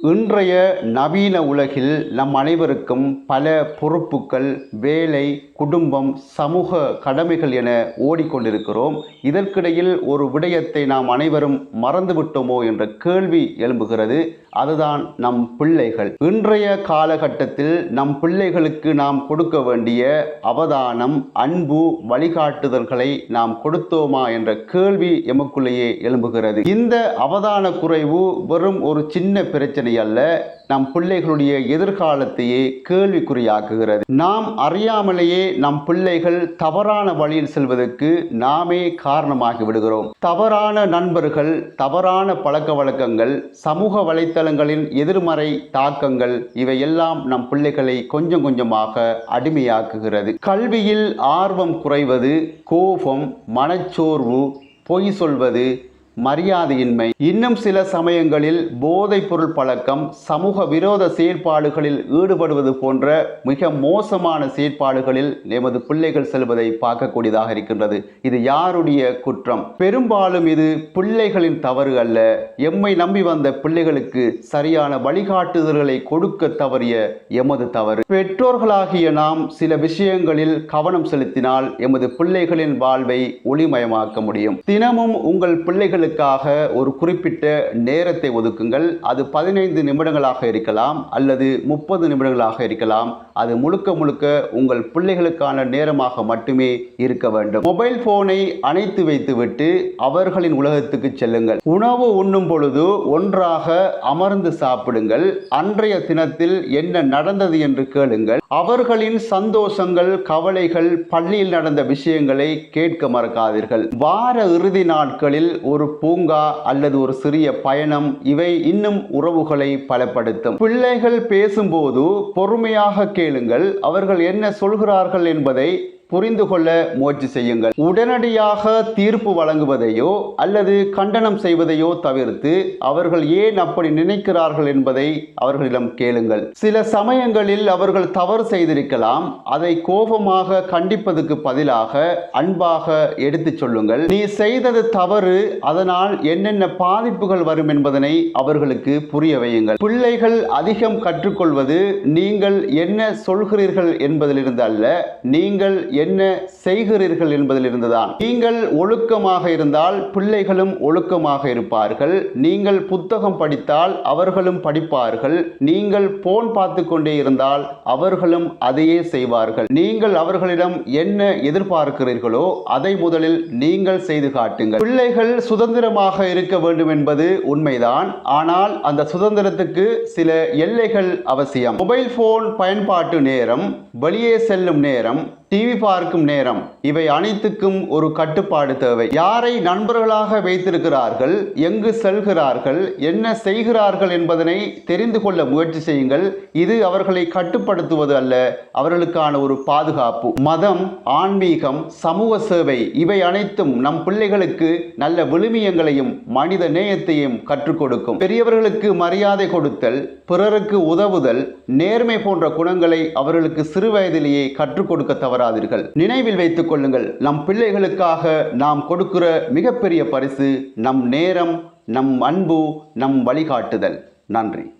இன்றைய நவீன உலகில் நம் அனைவருக்கும் பல பொறுப்புகள் வேலை குடும்பம் சமூக கடமைகள் என ஓடிக்கொண்டிருக்கிறோம். இதற்கிடையில் ஒரு விடயத்தை நாம் அனைவரும் மறந்துவிட்டோமோ என்ற கேள்வி எழும்புகிறது. அதுதான் நம் பிள்ளைகள். இன்றைய காலகட்டத்தில் நம் பிள்ளைகளுக்கு நாம் கொடுக்க வேண்டிய அவதானம் அன்பு வழிகாட்டுதல்களை நாம் கொடுத்தோமா என்ற கேள்வி எமக்குள்ளேயே எழும்புகிறது. இந்த அவதான குறைவு வெறும் ஒரு சின்ன பிரச்சனை அல்ல நம் பிள்ளைகளுடைய எதிர்காலத்தையே கேள்விக்குறியாக்குகிறது. நாம் அறியாமலேயே நம் பிள்ளைகள் தவறான வழியில் செல்வதற்கு நாமே காரணமாகி விடுகிறோம். தவறான நண்பர்கள் தவறான பழக்க வழக்கங்கள் சமூக வலைத்தளங்களின் எதிர்மறை தாக்கங்கள் இவையெல்லாம் நம் பிள்ளைகளை கொஞ்சம் கொஞ்சமாக அடிமையாக்குகிறது. கல்வியில் ஆர்வம் குறைவது கோபம் மனச்சோர்வு பொய் சொல்வது மரியாதையின்மை. இன்னும் சில சமயங்களில் போதைப் பொருள் பழக்கம் சமூக விரோத செயற்பாடுகளில் ஈடுபடுவது போன்ற மிக மோசமான செயற்பாடுகளில் எமது பிள்ளைகள் செல்வதை பார்க்கக்கூடியதாக இருக்கின்றது. இது யாருடைய குற்றம்? பெரும்பாலும் இது பிள்ளைகளின் தவறு அல்ல. எம்மை நம்பி வந்த பிள்ளைகளுக்கு சரியான வழிகாட்டுதல்களை கொடுக்க தவறிய எமது தவறு. பெற்றோர்களாகிய நாம் சில விஷயங்களில் கவனம் செலுத்தினால் எமது பிள்ளைகளின் வாழ்வை ஒளிமயமாக்க முடியும். தினமும் உங்கள் பிள்ளைகளுக்கு பிள்ளைகளுக்காக ஒரு குறிப்பிட்ட நேரத்தை ஒதுக்குங்கள். அது பதினைந்து நிமிடங்களாக இருக்கலாம் அல்லது முப்பது நிமிடங்களாக இருக்கலாம். அது முழுக்க முழுக்க உங்கள் பிள்ளைகளுக்கான நேரமாக மட்டுமே இருக்க வேண்டும். மொபைல் போனை அணைத்து வைத்துவிட்டு அவர்களின் உலகத்துக்கு செல்லுங்கள். உணவு உண்ணும் பொழுது ஒன்றாக அமர்ந்து சாப்பிடுங்கள். அன்றைய தினத்தில் என்ன நடந்தது என்று கேளுங்கள். அவர்களின் சந்தோஷங்கள் கவலைகள் பள்ளியில் நடந்த விஷயங்களை கேட்க மறக்காதீர்கள். வார இறுதி நாட்களில் ஒரு பூங்கா அல்லது ஒரு சிறிய பயணம் இவை இன்னும் உறவுகளை பலப்படுத்தும். பிள்ளைகள் பேசும்போது பொறுமையாக கேளுங்கள் அவர்கள் என்ன சொல்கிறார்கள் என்பதை புரிந்து கொள்ள முயற்சி செய்யுங்கள். உடனடியாக தீர்ப்பு வழங்குவதையோ அல்லது கண்டனம் செய்வதையோ தவிர்த்து அவர்கள் ஏன் அப்படி நினைக்கிறார்கள் என்பதை அவர்களிடம் கேளுங்கள். சில சமயங்களில் அவர்கள் தவறு செய்திருக்கலாம். அதை கோபமாக கண்டிப்பதற்கு பதிலாக அன்பாக எடுத்துச் சொல்லுங்கள். நீ செய்தது தவறு. அதனால் என்னென்ன பாதிப்புகள் வரும் என்பதனை அவர்களுக்கு புரிய வையுங்கள். பிள்ளைகள் அதிகம் கற்றுக்கொள்வது நீங்கள் என்ன சொல்கிறீர்கள் என்பதிலிருந்து அல்ல. நீங்கள் என்ன செய்கிறீர்கள் என்பதிலிருந்து தான் நீங்கள் ஒழுக்கமாக இருந்தால் பிள்ளைகளும் ஒழுக்கமாக இருப்பார்கள். நீங்கள் புத்தகம் படித்தால் அவர்களும் படிப்பார்கள். நீங்கள் போன் பார்த்து கொண்டே இருந்தால் அவர்களும் அதையே செய்வார்கள். நீங்கள் அவர்களிடம் என்ன எதிர்பார்க்கிறீர்களோ அதை முதலில் நீங்கள் செய்து காட்டுங்கள். பிள்ளைகள் சுதந்திரமாக இருக்க வேண்டும் என்பது உண்மைதான். ஆனால் அந்த சுதந்திரத்துக்கு சில எல்லைகள் அவசியம். மொபைல் போன் பயன்பாட்டு நேரம் வெளியே செல்லும் நேரம் டிவி பார்க்கும் நேரம். இவை அனைத்துக்கும் ஒரு கட்டுப்பாடு தேவை. யாரை நண்பர்களாக வைத்திருக்கிறார்கள் எங்கு செல்கிறார்கள் என்ன செய்கிறார்கள் என்பதனை தெரிந்து கொள்ள முயற்சி செய்யுங்கள். இது அவர்களை கட்டுப்படுத்துவது அல்ல அவர்களுக்கான ஒரு பாதுகாப்பு. மதம் ஆன்மீகம் சமூக சேவை இவை அனைத்தும் நம் பிள்ளைகளுக்கு நல்ல விழுமியங்களையும் மனித நேயத்தையும் கற்றுக் கொடுக்கும். பெரியவர்களுக்கு மரியாதை கொடுத்தல் பிறருக்கு உதவுதல் நேர்மை போன்ற குணங்களை அவர்களுக்கு சிறு வயதிலேயே கற்றுக் கொடுக்க தவறாதீர்கள் நினைவில் வைத்துக் கொள்ளுங்கள் நம் பிள்ளைகளுக்காக நாம் கொடுக்கிற மிகப்பெரிய பரிசு நம் நேரம் நம் அன்பு நம் வழிகாட்டுதல். நன்றி.